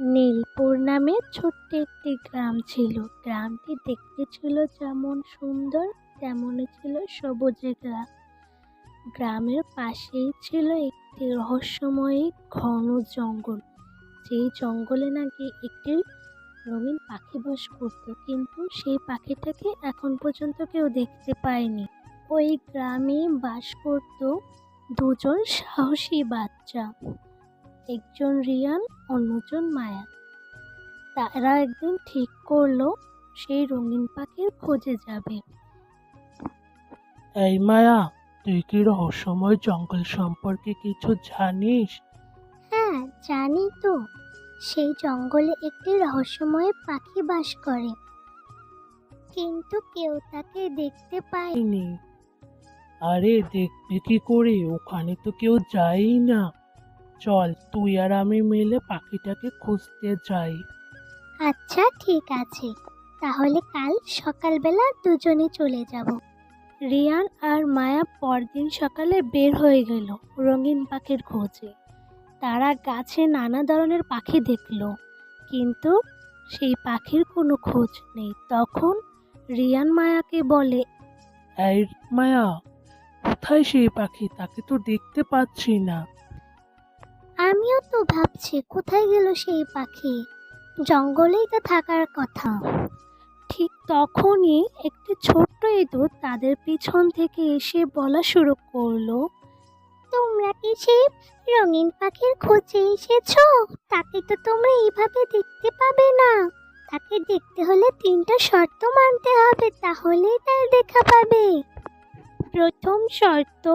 নীলপুর নামে ছোট্ট একটি গ্রাম ছিল। গ্রামটি দেখতে ছিল যেমন সুন্দর, তেমনই ছিল সবুজে গ্রাম। গ্রামের পাশেই ছিল একটি রহস্যময়ী ঘন জঙ্গল। যেই জঙ্গলে নাকি একটি রঙিন পাখি বাস করত, কিন্তু সেই পাখিটাকে এখন পর্যন্ত কেউ দেখতে পায়নি। ওই গ্রামে বাস করত দুজন সাহসী বাচ্চা। একজন রিয়ান অন্যজন মায়া। তারা একদিন ঠিক করল সেই রঙিন পাখির খোঁজে যাবে। এই মায়া তুই কি রহস্যময় জঙ্গল সম্পর্কে কিছু জানিস? হ্যাঁ জানি তো। সেই জঙ্গলে একটি রহস্যময় পাখি বাস করে। কিন্তু কেউ তাকে দেখতে পায়নি আরে দেখবে কি করে? ওখানে তো কেউ যায়ই না। চল তুই আর আমি মিলে পাখিটাকে খুঁজতে যাই। আচ্ছা ঠিক আছে। তাহলে কাল সকালবেলা দুজনে চলে যাব। রিয়ান আর মায়া পরদিন সকালে বের হয়ে গেল রঙিন পাখির খোঁজে। তারা গাছে নানা ধরনের পাখি দেখল কিন্তু সেই পাখির কোনো খোঁজ নেই। তখন রিয়ান মায়াকে বলে এই মায়া কোথায় সেই পাখি? তাকে তো দেখতে পাচ্ছি না। আমিও তো ভাবছি কোথায় গেল সেই পাখি? জঙ্গলেই তো থাকার কথা। ঠিক তখনই একটি ছোট্ট ইঁদুর তাদের পিছন থেকে এসে বলা শুরু করল, তোমরা কি সেই রঙিন পাখির খোঁজে এসেছ? তাকে তো তোমরা এইভাবে দেখতে পাবে না। তাকে দেখতে হলে তিনটা শর্ত মানতে হবে, তাহলেই তার দেখা পাবে। প্রথম শর্ত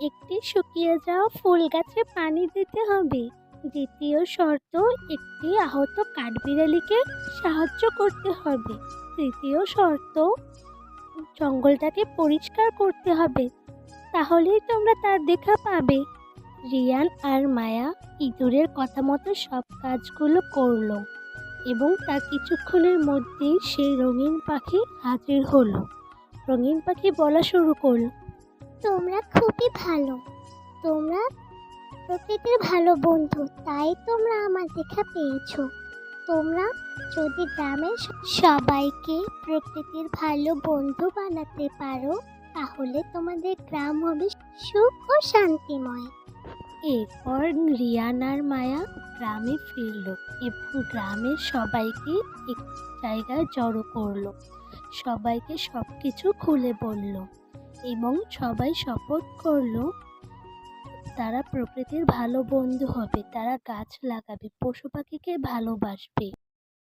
একটি শুকিয়ে যাওয়া ফুল গাছে পানি দিতে হবে। দ্বিতীয় শর্ত, একটি আহত কাঠবিড়ালিকে সাহায্য করতে হবে। তৃতীয় শর্ত, জঙ্গলটাকে পরিষ্কার করতে হবে। তাহলেই তোমরা তার দেখা পাবে। রিয়ান আর মায়া ইঁদুরের কথা মতো সব কাজগুলো করল এবং তার কিছুক্ষণের মধ্যেই সেই রঙিন পাখি হাজির হলো। রঙিন পাখি বলা শুরু করল। তোমরা খুবই ভালো। তোমরা প্রকৃতির ভালো বন্ধু, তাই তোমরা আমার দেখা পেয়েছ। তোমরা যদি গ্রামের সবাইকে প্রকৃতির ভালো বন্ধু বানাতে পারো, তাহলে তোমাদের গ্রাম হবে সুখ ও শান্তিময়। এরপর রিয়ানার মায়া গ্রামে ফিরল এবং গ্রামের সবাইকে এক জায়গায় জড়ো করল। সবাইকে সব কিছু খুলে বলল এবং সবাই শপথ করল, তারা প্রকৃতির ভালো বন্ধু হবে, তারা গাছ লাগাবে, পশু পাখিকে ভালোবাসবে।